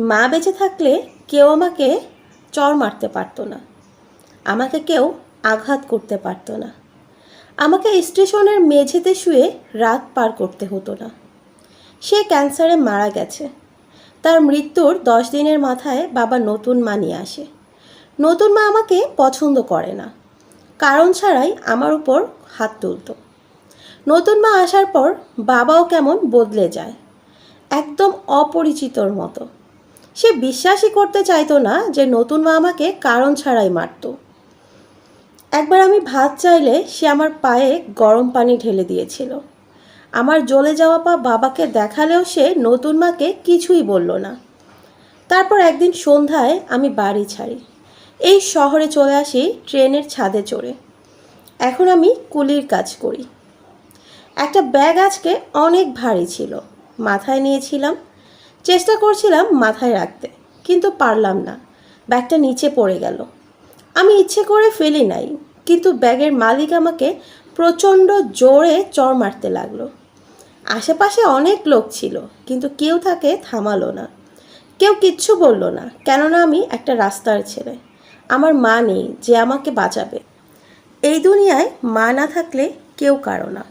মা বেঁচে থাকলে কেউ আমাকে চর মারতে পারতো না। আমাকে কেউ আঘাত করতে পারতো না। আমাকে স্টেশনের মেঝেতে শুয়ে রাত পার করতে হতো না। সে ক্যান্সারে মারা গেছে। তার মৃত্যুর দশ দিনের মাথায় বাবা নতুন মা নিয়ে আসে। নতুন মা আমাকে পছন্দ করে না। কারণ ছাড়াই আমার উপর হাত তুলতো। নতুন মা আসার পর বাবাও কেমন বদলে যায়। একদম অপরিচিতর মতো। সে বিশ্বাসই করতে চাইতো না যে নতুন মা আমাকে কারণ ছাড়াই মারতো। একবার আমি ভাত চাইলে সে আমার পায়ে গরম পানি ঢেলে দিয়েছিল। আমার জ্বলে যাওয়া পা বাবাকে দেখালেও সে নতুন মাকে কিছুই বলল না। তারপর একদিন সন্ধ্যায় আমি বাড়ি ছাড়ি। এই শহরে চলে আসি ট্রেনের ছাদে চড়ে। এখন আমি কুলির কাজ করি। একটা ব্যাগ আজকে অনেক ভারী ছিল। মাথায় নিয়েছিলাম চেষ্টা করছিলাম মাথায় রাখতে, কিন্তু পারলাম না। ব্যাগটা নিচে পড়ে গেল। আমি ইচ্ছে করে ফেলি নাই, কিন্তু ব্যাগের মালিক আমাকে প্রচণ্ড জোরে চড় মারতে লাগল। আশেপাশে অনেক লোক ছিল, কিন্তু কেউ তাকে থামালো না। কেউ কিচ্ছু বলল না, কেননা আমি একটা রাস্তার ছেলে। আমার মা নেই যে আমাকে বাঁচাবে। এই দুনিয়ায় মা না থাকলে কেউ কারও না।